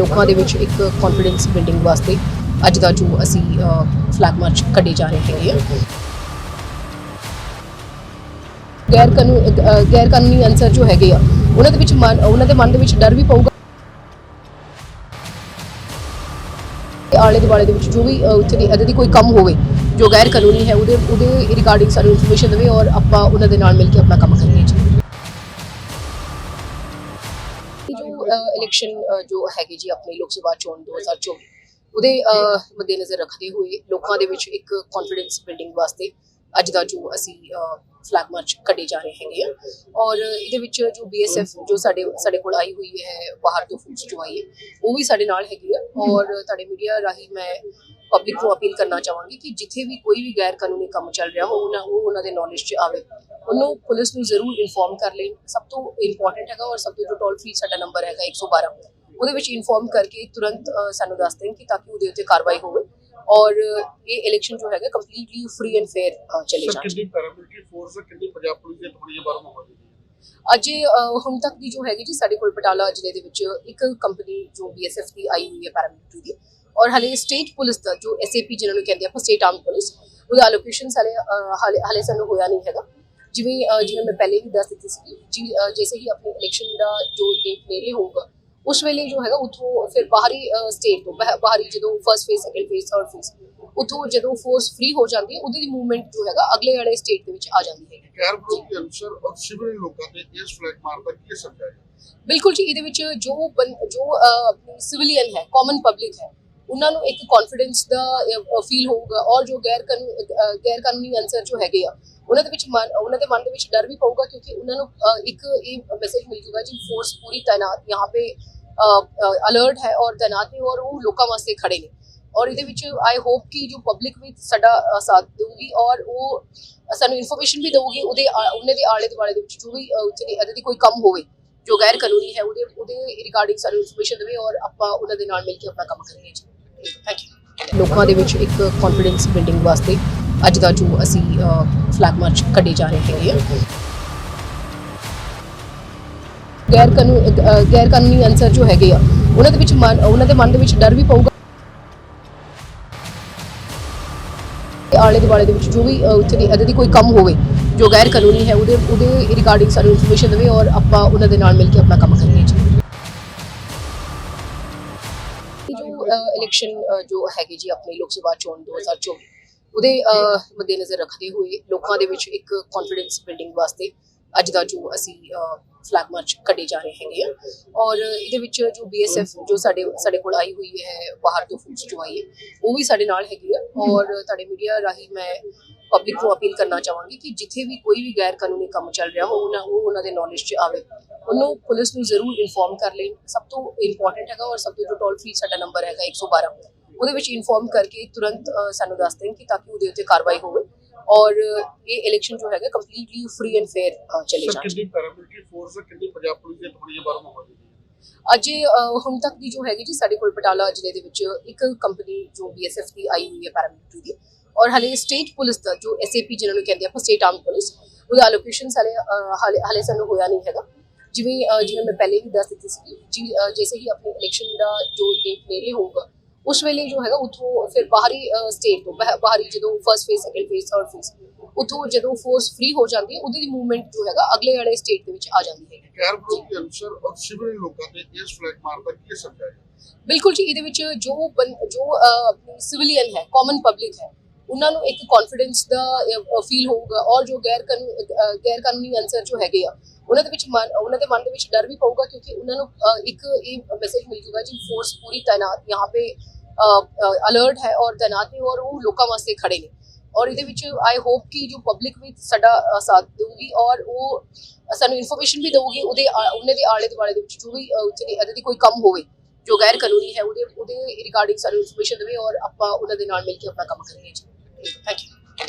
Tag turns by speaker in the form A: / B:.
A: ਲੋਕਾਂ ਦੇ ਵਿੱਚ ਇੱਕ ਕੌਨਫੀਡੈਂਸ ਬਿਲਡਿੰਗ ਵਾਸਤੇ ਅੱਜ ਦਾ ਜੋ ਅਸੀਂ ਫਲੈਗ ਮਾਰਚ ਕੱਢੇ ਜਾ ਰਹੇ ਹੈਗੇ ਆ। ਗੈਰ ਕਾਨੂੰਨ ਗੈਰ ਕਾਨੂੰਨੀ ਅਨਸਰ ਜੋ ਹੈਗੇ ਆ ਉਹਨਾਂ ਦੇ ਵਿੱਚ ਮਨ ਉਹਨਾਂ ਦੇ ਮਨ ਦੇ ਵਿੱਚ ਡਰ ਵੀ ਪਊਗਾ। ਤੇ ਆਲੇ ਦੁਆਲੇ ਦੇ ਵਿੱਚ ਜੋ ਵੀ ਅਹ, ਉੱਥੇ ਦੀ ਇੱਦਾਂ ਦੀ ਕੋਈ ਕੰਮ ਹੋਵੇ ਜੋ ਗੈਰ ਕਾਨੂੰਨੀ ਹੈ ਉਹਦੇ ਉਹਦੇ ਰਿਗਾਰਡਿੰਗ ਸਾਨੂੰ ਇਨਫੋਰਮੇਸ਼ਨ ਦੇਵੇ ਔਰ ਆਪਾਂ ਉਹਨਾਂ ਦੇ ਨਾਲ ਮਿਲ ਕੇ ਆਪਣਾ ਕੰਮ ਕਰੀਏ ਜੀ। ਇਹ ਜੋ ਇਲੈਕਸ਼ਨ ਜੋ ਹੈਗੇ ਜੀ ਆਪਣੇ ਲੋਕ ਸਭਾ ਚੋਣ 2024 ਉਹਦੇ ਅਹ, ਮੱਦੇਨਜ਼ਰ ਰੱਖਦੇ ਹੋਏ ਲੋਕਾਂ ਦੇ ਵਿੱਚ ਇੱਕ ਕੌਨਫੀਡੈਂਸ ਬਿਲਡਿੰਗ ਵਾਸਤੇ ਅੱਜ ਦਾ ਜੋ ਅਸੀਂ ਫਲੈਗ ਮਾਰਚ ਕੱਢੇ ਜਾ ਰਹੇ ਹੈਗੇ ਆ। ਔਰ ਇਹਦੇ ਵਿੱਚ ਜੋ ਬੀਐਸਐਫ ਜੋ ਸਾਡੇ ਸਾਡੇ ਕੋਲ ਆਈ ਹੋਈ ਹੈ ਬਾਹਰ ਤੋਂ ਫੋਰਸ ਜੋ ਆਈ ਹੈ ਉਹ ਵੀ ਸਾਡੇ ਨਾਲ ਹੈਗੀ ਆ। ਔਰ ਤੁਹਾਡੇ ਮੀਡੀਆ ਰਾਹੀਂ ਮੈਂ ਪਬਲਿਕ ਨੂੰ ਅਪੀਲ ਕਰਨਾ ਚਾਹਾਂਗੀ ਕਿ ਜਿੱਥੇ ਵੀ ਕੋਈ ਵੀ ਗੈਰ ਕਾਨੂੰਨੀ ਕੰਮ ਚੱਲ ਰਿਹਾ ਹੋ ਉਹਨਾਂ ਉਹ ਉਹਨਾਂ ਦੇ ਨੌਲੇਜ 'ਚ ਆਵੇ। ਉਹਨੂੰ ਪੁਲਿਸ ਨੂੰ ਜ਼ਰੂਰ ਇਨਫੋਰਮ ਕਰ ਲੈਣ ਸਭ ਤੋਂ ਇੰਪੋਰਟੈਂਟ ਹੈਗਾ ਔਰ ਸਭ ਤੋਂ ਜੋ ਟੋਲ ਫ੍ਰੀ ਸਾਡਾ ਨੰਬਰ ਹੈਗਾ 112 ਉਹਦੇ ਵਿੱਚ ਇਨਫੋਰਮ ਕਰਕੇ ਤੁਰੰਤ ਸਾਨੂੰ ਦੱਸ ਦੇਣ ਕਿ ਤਾਂ ਕਿ ਉਹਦੇ ਉੱਤੇ ਕਾਰਵਾਈ ਹੋਵੇ ਔਰ ਇਹ ਇਲੈਕਸ਼ਨ ਜੋ ਹੈਗਾ ਕੰਪਲੀਟਲੀ ਫ੍ਰੀ ਐਂਡ ਫੇਅਰ ਚਲੇ ਜਾਣ।
B: ਕਿੰਨੀ ਪੈਰਾਮਿਲਟਰੀ ਫੋਰਸ ਕਿੰਨੀ ਪੰਜਾਬ ਪੁਲਿਸ ਦੀਆਂ ਟੁਕੜੀਆਂ ਬਾਹਰ ਮੌਜੂਦ ਨੇ
A: ਅੱਜ ਹੁਣ ਤੱਕ ਦੀ ਜੋ ਹੈਗੀ ਜੀ ਸਾਡੇ ਕੋਲ ਬਟਾਲਾ ਜ਼ਿਲ੍ਹੇ ਦੇ ਵਿੱਚ ਇੱਕ ਕੰਪਨੀ ਜੋ ਬੀਐਸਐਫ ਦੀ ਆਈ ਹੋਈ ਹੈ ਪੈਰਾਮਿਲਟਰੀ ਦੀ। ਔਰ ਹਲੇ ਸਟੇਟ ਪੁਲਿਸ ਦਾ ਜੋ ਐਸਏਪੀ ਜਿਹਨਾਂ ਨੂੰ ਕਹਿੰਦੇ ਆਪਾਂ ਸਟੇਟ ਆਰਮ ਪੁਲਿਸ ਉਹਦਾ ਅਲੋਕੇਸ਼ਨ ਹਾਲੇ ਹਾਲੇ ਸਾਨੂੰ ਹੋਇਆ ਨਹੀਂ ਹੈਗਾ। ਜਿਵੇਂ ਜਿਵੇਂ ਮੈਂ ਪਹਿਲੇ ਵੀ ਦੱਸ ਦਿੱਤੀ ਸੀ ਜੀ ਜੈਸੇ ਹੀ ਆਪਣੇ ਇਲੈਕਸ਼ਨ ਦਾ ਜੋ ਡੇਟ ਨੇੜੇ ਹੋਊਗਾ ਉਸ ਵੇਲੇ ਜੋ ਹੈਗਾ ਉਥੋਂ ਫਿਰ ਬਾਹਰੀ ਸਟੇਟ ਤੋਂ ਬਾਹ- ਬਾਹਰੀ ਜਦੋਂ first phase second phase third phase ਉਥੋਂ ਜਦੋਂ ਫੋਰਸ ਫ੍ਰੀ ਹੋ ਜਾਂਦੀ ਹੈ ਉਹਦੀ ਮੂਵਮੈਂਟ ਜੋ ਹੈਗਾ ਅਗਲੇ ਵਾਲੇ ਸਟੇਟ ਦੇ ਵਿੱਚ ਆ ਜਾਂਦੀ ਹੈ।
B: ਗੈਰ ਵਿਰੋਧੀ ਅਨਸਰ ਔਰ ਸਿਵਲ ਲੋਕਾਂ ਦੇ ਇਸ ਫਲੈਗ ਮਾਰ ਦਾ ਕੀ ਜਾਏਗਾ
A: ਬਿਲਕੁਲ ਜੀ ਇਹਦੇ ਵਿੱਚ ਜੋ ਜੋ ਸਿਵਿਲੀਅਨ ਹੈ ਕਾਮਨ ਪਬਲਿਕ ਹੈ ਉਹਨਾਂ ਨੂੰ ਇੱਕ ਕੌਨਫੀਡੈਂਸ ਦਾ ਫੀਲ ਹੋਊਗਾ ਔਰ ਜੋ ਗੈਰ ਗੈਰ ਕਾਨੂੰਨੀ ਅਨਸਰ ਜੋ ਹੈਗੇ ਆ, ਉਹਨਾਂ ਦੇ ਵਿੱਚ ਉਹਨਾਂ ਦੇ ਮਨ ਦੇ ਵਿੱਚ ਡਰ ਵੀ ਪਊਗਾ ਕਿਉਂਕਿ ਉਹਨਾਂ ਨੂੰ ਇੱਕ ਇਹ ਮੈਸੇਜ ਮਿਲ ਜੂਗਾ ਜੀ ਫੋਰਸ ਪੂਰੀ ਤਾਇਨਾਤ ਯਹਾਂ ਪੇ ਅਲਰਟ ਹੈ ਔਰ ਤਾਇਨਾਤ ਨੇ ਔਰ ਉਹ ਲੋਕਾਂ ਵਾਸਤੇ ਖੜੇ ਨੇ। ਔਰ ਇਹਦੇ ਵਿੱਚ ਆਈ ਹੋਪ ਕਿ ਜੋ ਪਬਲਿਕ ਵੀ ਸਾਡਾ ਸਾਥ ਦੇਊਗੀ ਔਰ ਉਹ ਸਾਨੂੰ ਇਨਫੋਰਮੇਸ਼ਨ ਵੀ ਦੇਊਗੀ ਉਹਦੇ ਉਹਨੇ ਦੇ ਆਲੇ ਦੁਆਲੇ ਦੇ ਵਿੱਚ ਜੋ ਵੀ ਇਹਦੇ ਦੀ ਕੋਈ ਕੰਮ ਹੋਵੇ, ਜੋ ਗੈਰ ਕਾਨੂੰਨੀ ਹੈ ਉਹਦੇ ਉਹਦੇ ਰਿਗਾਰਡਿੰਗ ਸਾਨੂੰ ਇਨਫੋਰਮੇਸ਼ਨ ਦੇਵੇ ਔਰ ਆਪਾਂ ਉਹਨਾਂ ਦੇ ਨਾਲ ਮਿਲ ਕੇ ਆਪਣਾ ਕੰਮ ਕਰੀਏ ਜੀ। ਥੈਂਕ ਯੂ ਲੋਕਾਂ ਦੇ ਵਿੱਚ ਇੱਕ ਕੌਨਫੀਡੈਂਸ ਬਿਲਡਿੰਗ ਵਾਸਤੇ ਅੱਜ ਦਾ ਜੋ ਅਸੀਂ ਫਲੈਗ ਮਾਰਚ ਕੱਢੇ ਜਾ ਰਹੇ ਹੈਗੇ ਗੈਰ ਕਾਨੂੰਨ ਗੈਰ ਕਾਨੂੰਨੀ ਅਨਸਰ ਜੋ ਹੈਗੇ ਆ ਉਹਨਾਂ ਦੇ ਵਿੱਚ ਮਨ ਉਹਨਾਂ ਦੇ ਮਨ ਦੇ ਵਿੱਚ ਡਰ ਵੀ ਪਊਗਾ। ਤੇ ਆਲੇ ਦੁਆਲੇ ਦੇ ਵਿੱਚ ਜੋ ਵੀ ਅਹ, ਉੱਥੇ ਦੀ ਇੱਦਾਂ ਦੀ ਕੋਈ ਕੰਮ ਹੋਵੇ ਜੋ ਗੈਰ ਕਾਨੂੰਨੀ ਹੈ ਉਹਦੇ ਉਹਦੇ ਰਿਗਾਰਡਿੰਗ ਸਾਨੂੰ ਇਨਫੋਰਮੇਸ਼ਨ ਦੇਵੇ ਔਰ ਆਪਾਂ ਉਹਨਾਂ ਦੇ ਨਾਲ ਮਿਲ ਕੇ ਆਪਣਾ ਕੰਮ ਕਰੀਏ ਜੀ। ਇਹ ਜੋ ਇਲੈਕਸ਼ਨ ਜੋ ਹੈਗੇ ਜੀ ਆਪਣੇ ਲੋਕ ਸਭਾ ਚੋਣ 2024 ਉਹਦੇ ਅਹ, ਮੱਦੇਨਜ਼ਰ ਰੱਖਦੇ ਹੋਏ ਲੋਕਾਂ ਦੇ ਵਿੱਚ ਇੱਕ ਕੌਨਫੀਡੈਂਸ ਬਿਲਡਿੰਗ ਵਾਸਤੇ ਅੱਜ ਦਾ ਜੋ ਅਸੀਂ ਫਲੈਗ ਮਾਰਚ ਕੱਢੇ ਜਾ ਰਹੇ ਹੈਗੇ ਆ। ਔਰ ਇਹਦੇ ਵਿੱਚ ਜੋ ਬੀਐਸਐਫ ਜੋ ਸਾਡੇ ਸਾਡੇ ਕੋਲ ਆਈ ਹੋਈ ਹੈ ਬਾਹਰ ਤੋਂ ਫੋਰਸ ਜੋ ਆਈ ਹੈ ਉਹ ਵੀ ਸਾਡੇ ਨਾਲ ਹੈਗੀ ਆ। ਔਰ ਤੁਹਾਡੇ ਮੀਡੀਆ ਰਾਹੀਂ ਮੈਂ ਪਬਲਿਕ ਨੂੰ ਅਪੀਲ ਕਰਨਾ ਚਾਹਾਂਗੀ ਕਿ ਜਿੱਥੇ ਵੀ ਕੋਈ ਵੀ ਗੈਰ ਕਾਨੂੰਨੀ ਕੰਮ ਚੱਲ ਰਿਹਾ ਹੋ ਉਹਨਾਂ ਉਹ ਉਹਨਾਂ ਦੇ ਨੌਲੇਜ 'ਚ ਆਵੇ। ਉਹਨੂੰ ਪੁਲਿਸ ਨੂੰ ਜ਼ਰੂਰ ਇਨਫੋਰਮ ਕਰ ਲੈਣ ਸਭ ਤੋਂ ਇੰਪੋਰਟੈਂਟ ਹੈਗਾ ਔਰ ਸਭ ਤੋਂ ਜੋ ਟੋਲ ਫ੍ਰੀ ਸਾਡਾ ਨੰਬਰ ਹੈਗਾ 112 ਉਹਦੇ ਵਿੱਚ ਇਨਫੋਰਮ ਕਰਕੇ ਤੁਰੰਤ ਸਾਨੂੰ ਦੱਸ ਦੇਣ ਕਿ ਤਾਂ ਕਿ ਉਹਦੇ ਉੱਤੇ ਕਾਰਵਾਈ ਹੋਵੇ ਔਰ ਇਹ ਇਲੈਕਸ਼ਨ ਜੋ ਹੈਗਾ ਕੰਪਲੀਟਲੀ ਫ੍ਰੀ ਐਂਡ ਫੇਅਰ ਚਲੇ ਜਾਣ।
B: ਕਿੰਨੀ ਪੈਰਾਮਿਲਟਰੀ ਫੋਰਸ ਹੈ? ਕਿੰਨੀ ਪੰਜਾਬ ਪੁਲਿਸ ਦੀਆਂ ਟੁਕੜੀਆਂ ਬਾਹਰ ਮੌਜੂਦ ਨੇ
A: ਅੱਜ ਅ, ਹੁਣ ਤੱਕ ਦੀ ਜੋ ਹੈਗੀ ਜੀ ਸਾਡੇ ਕੋਲ ਬਟਾਲਾ ਜ਼ਿਲ੍ਹੇ ਦੇ ਵਿੱਚ ਇੱਕ ਕੰਪਨੀ ਜੋ ਬੀਐਸਐਫ ਦੀ ਆਈ ਹੋਈ ਹੈ ਪੈਰਾਮਿਲਟਰੀ ਦੀ। ਔਰ ਹਲੇ ਸਟੇਟ ਪੁਲਿਸ ਦਾ ਜੋ ਐਸਏਪੀ ਜਿਹਨਾਂ ਨੂੰ ਕਹਿੰਦੇ ਆਪਾਂ ਸਟੇਟ ਆਰਮ ਪੁਲਿਸ ਉਹਦਾ ਅਲੋਕੇਸ਼ਨ ਹਲੇ ਹਾਲੇ ਹਾਲੇ ਸਾਨੂੰ ਹੋਇਆ ਨਹੀਂ ਹੈਗਾ। ਜਿਵੇਂ ਜਿਵੇਂ ਮੈਂ ਪਹਿਲੇ ਵੀ ਦੱਸ ਦਿੱਤੀ ਸੀ ਜੀ ਜੈਸੇ ਹੀ ਆਪਣੇ ਇਲੈਕਸ਼ਨ ਦਾ ਜੋ ਡੇਟ ਨੇੜੇ ਹੋਊਗਾ ਉਸ ਵੇਲੇ ਜੋ ਹੈਗਾ ਉਥੋਂ ਫਿਰ ਬਾਹਰੀ ਸਟੇਟ ਤੋਂ ਬਾਹ- ਬਾਹਰੀ ਜਦੋਂ first phase second phase third phase ਉਥੋਂ ਜਦੋਂ ਫੋਰਸ ਫ੍ਰੀ ਹੋ ਜਾਂਦੀ ਹੈ ਉਹਦੀ ਮੂਵਮੈਂਟ ਜੋ ਹੈਗਾ ਅਗਲੇ ਵਾਲੇ ਸਟੇਟ ਦੇ ਵਿੱਚ ਆ ਜਾਂਦੀ ਹੈ।
B: ਗੈਰ ਵਿਰੋਧੀ ਅਨਸਰ ਔਰ ਸਿਵਲ ਲੋਕਾਂ ਦੇ ਇਸ ਫਲੈਗ ਮਾਰ ਦਾ ਕੀ ਜਾਏਗਾ
A: ਬਿਲਕੁਲ ਜੀ ਇਹਦੇ ਵਿੱਚ ਜੋ ਜੋ ਸਿਵਿਲੀਅਨ ਹੈ ਕਾਮਨ ਪਬਲਿਕ ਹੈ ਉਹਨਾਂ ਨੂੰ ਇੱਕ ਕੌਨਫੀਡੈਂਸ ਦਾ ਫੀਲ ਹੋਊਗਾ ਔਰ ਜੋ ਗੈਰ ਗੈਰ ਕਾਨੂੰਨੀ ਅਨਸਰ ਜੋ ਹੈਗੇ ਆ, ਉਹਨਾਂ ਦੇ ਵਿੱਚ ਉਹਨਾਂ ਦੇ ਮਨ ਦੇ ਵਿੱਚ ਡਰ ਵੀ ਪਊਗਾ ਕਿਉਂਕਿ ਉਹਨਾਂ ਨੂੰ ਇੱਕ ਇਹ ਮੈਸੇਜ ਮਿਲ ਜੂਗਾ ਜੀ ਫੋਰਸ ਪੂਰੀ ਤਾਇਨਾਤ ਯਹਾਂ ਪੇ ਅਲਰਟ ਹੈ ਔਰ ਤਾਇਨਾਤ ਨੇ ਔਰ ਉਹ ਲੋਕਾਂ ਵਾਸਤੇ ਖੜੇ ਨੇ। ਔਰ ਇਹਦੇ ਵਿੱਚ ਆਈ ਹੋਪ ਕਿ ਜੋ ਪਬਲਿਕ ਵੀ ਸਾਡਾ ਸਾਥ ਦੇਊਗੀ ਔਰ ਉਹ ਸਾਨੂੰ ਇਨਫੋਰਮੇਸ਼ਨ ਵੀ ਦੇਊਗੀ ਉਹਦੇ ਉਹਨੇ ਦੇ ਆਲੇ ਦੁਆਲੇ ਦੇ ਵਿੱਚ ਜੋ ਵੀ ਜਿਹੜੀ ਇਹਦੇ ਦੀ ਕੋਈ ਕੰਮ ਹੋਵੇ, ਜੋ ਗੈਰ ਕਾਨੂੰਨੀ ਹੈ ਉਹਦੇ ਉਹਦੇ ਰਿਗਾਰਡਿੰਗ ਸਾਨੂੰ ਇਨਫੋਰਮੇਸ਼ਨ ਦੇਵੇ ਔਰ ਆਪਾਂ ਉਹਨਾਂ ਦੇ ਨਾਲ ਮਿਲ ਕੇ ਆਪਣਾ ਕੰਮ ਕਰੀਏ ਜੀ। Thank you